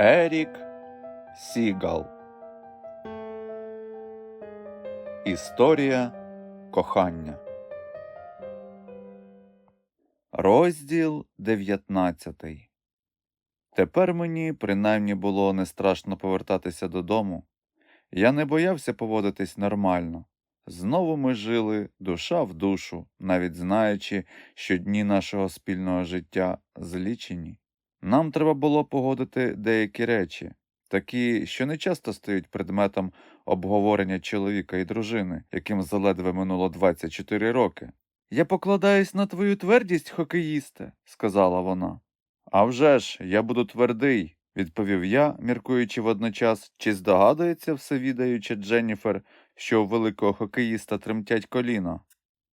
Ерік Сігал Історія кохання. Розділ 19 Тепер мені принаймні було не страшно повертатися додому. Я не боявся поводитись нормально. Знову ми жили душа в душу, навіть знаючи, що дні нашого спільного життя злічені. Нам треба було погодити деякі речі, такі, що не часто стають предметом обговорення чоловіка і дружини, яким заледве минуло 24 роки. Я покладаюсь на твою твердість, хокеїсте, сказала вона. «А вже ж, я буду твердий, відповів я, міркуючи водночас, чи здогадується всевідаюча Дженніфер, що у великого хокеїста тремтять коліна.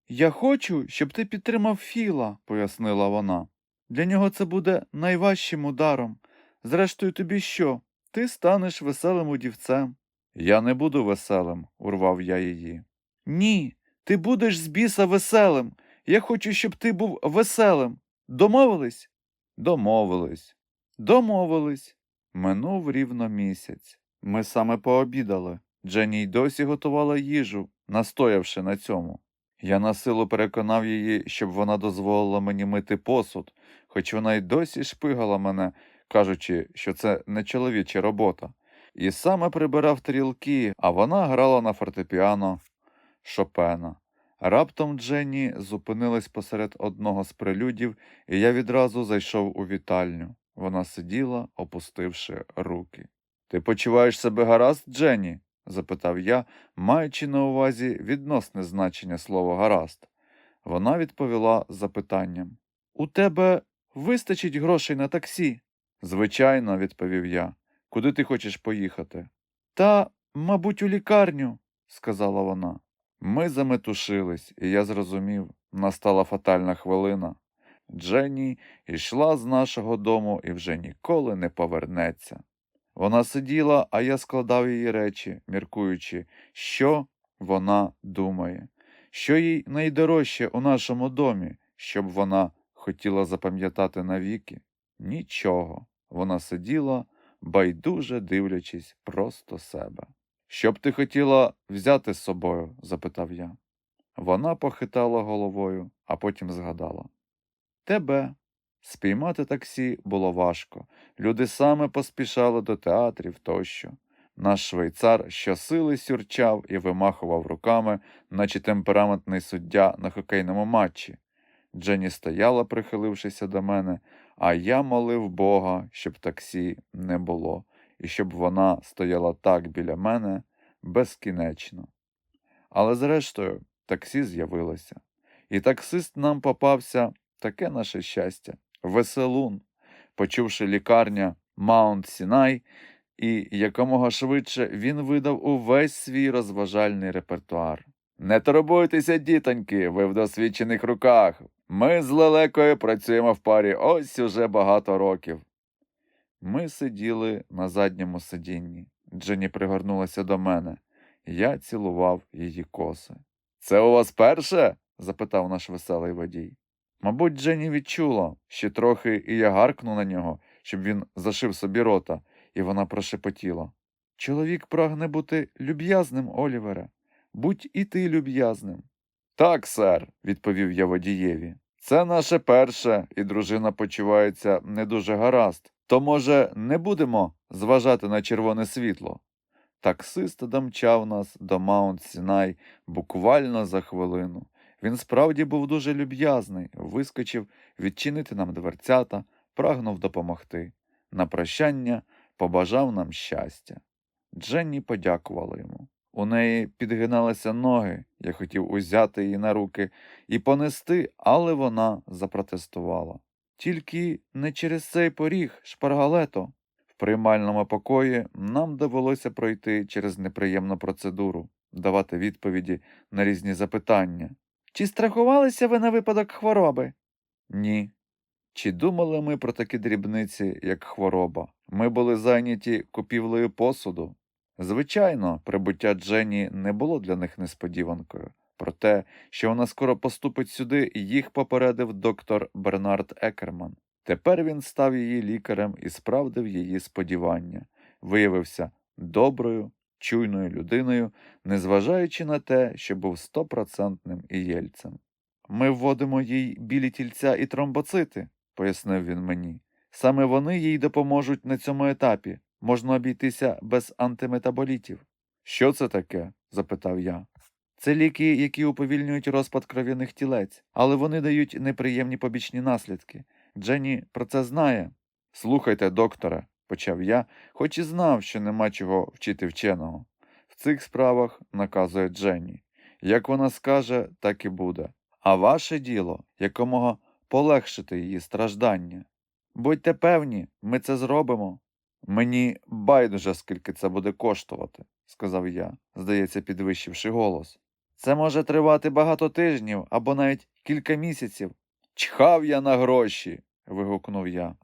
Я хочу, щоб ти підтримав Філа, пояснила вона. Для нього це буде найважчим ударом. Зрештою, тобі що? Ти станеш веселим удівцем. Я не буду веселим, урвав я її. Ні, ти будеш з біса веселим. Я хочу, щоб ти був веселим. Домовились? Домовились. Домовились. Минув рівно місяць. Ми саме пообідали. Дженні й досі готувала їжу, настоявши на цьому. Я на силу переконав її, щоб вона дозволила мені мити посуд, хоч вона й досі шпигала мене, кажучи, що це не чоловіча робота, і саме прибирав тарілки, а вона грала на фортепіано Шопена. Раптом Дженні зупинилась посеред одного з прелюдів, і я відразу зайшов у вітальню. Вона сиділа, опустивши руки. Ти почуваєш себе гаразд, Дженні? Запитав я, маючи на увазі відносне значення слова гаразд. Вона відповіла запитанням У тебе вистачить грошей на таксі? Звичайно, відповів я. Куди ти хочеш поїхати? Та, мабуть, у лікарню, сказала вона. Ми заметушились, і я зрозумів, настала фатальна хвилина. Дженні йшла з нашого дому і вже ніколи не повернеться. Вона сиділа, а я складав її речі, міркуючи, що вона думає, що їй найдорожче у нашому домі, щоб вона хотіла запам'ятати навіки. Нічого. Вона сиділа, байдуже дивлячись просто себе. Що б ти хотіла взяти з собою? запитав я. Вона похитала головою, а потім згадала. Тебе. Спіймати таксі було важко. Люди саме поспішали до театрів тощо. Наш швейцар щосили сюрчав і вимахував руками, наче темпераментний суддя на хокейному матчі. Дженні стояла, прихилившися до мене, а я молив Бога, щоб таксі не було, і щоб вона стояла так біля мене безкінечно. Але зрештою, таксі з'явилося, і таксист нам попався таке наше щастя, веселун, почувши лікарня Маунт Сінай, і якомога швидше він видав увесь свій розважальний репертуар. Не турбуйтеся, дітоньки, ви в досвідчених руках. Ми з лелекою працюємо в парі ось уже багато років. Ми сиділи на задньому сидінні. Дженні пригорнулася до мене. Я цілував її коси. Це у вас перше? запитав наш веселий водій. Мабуть, Дженні відчула, ще трохи і я гаркну на нього, щоб він зашив собі рота, і вона прошепотіла. Чоловік прагне бути люб'язним, Олівере. Будь і ти люб'язним. Так, сер, відповів я водієві. Це наше перше, і дружина почувається не дуже гаразд. То, може, не будемо зважати на червоне світло. Таксист домчав нас до Маунт Сінай буквально за хвилину. Він справді був дуже люб'язний, вискочив відчинити нам дверцята, прагнув допомогти. На прощання побажав нам щастя. Дженні подякувала йому. У неї підгиналися ноги, я хотів узяти її на руки і понести, але вона запротестувала. Тільки не через цей поріг, шпаргалето. В приймальному покої нам довелося пройти через неприємну процедуру, давати відповіді на різні запитання. Чи страхувалися ви на випадок хвороби? Ні. Чи думали ми про такі дрібниці, як хвороба? Ми були зайняті купівлею посуду. Звичайно, прибуття Дженні не було для них несподіванкою. Про те, що вона скоро поступить сюди, їх попередив доктор Бернард Екерман. Тепер він став її лікарем і справдив її сподівання, виявився доброю, чуйною людиною, незважаючи на те, що був стопроцентним ієльцем. Ми вводимо їй білі тільця і тромбоцити, пояснив він мені. Саме вони їй допоможуть на цьому етапі. Можна обійтися без антиметаболітів. Що це таке? запитав я. Це ліки, які уповільнюють розпад кров'яних тілець, але вони дають неприємні побічні наслідки. Дженні про це знає. Слухайте, докторе, почав я, хоч і знав, що нема чого вчити вченого. В цих справах наказує Дженні. Як вона скаже, так і буде. А ваше діло якомога полегшити її страждання. Будьте певні, ми це зробимо. Мені байдуже, скільки це буде коштувати, сказав я, здається, підвищивши голос. Це може тривати багато тижнів або навіть кілька місяців. Чхав я на гроші. вигукнув я.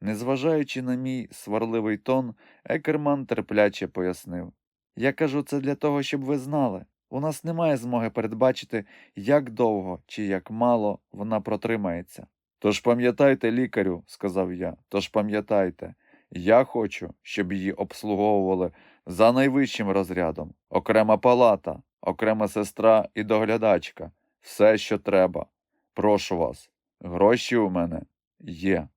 Незважаючи на мій сварливий тон, Екерман терпляче пояснив. Я кажу це для того, щоб ви знали. У нас немає змоги передбачити, як довго чи як мало вона протримається. Тож пам'ятайте, лікарю, сказав я, тож пам'ятайте, я хочу, щоб її обслуговували за найвищим розрядом, окрема палата, окрема сестра і доглядачка, все, що треба. Прошу вас, гроші у мене є.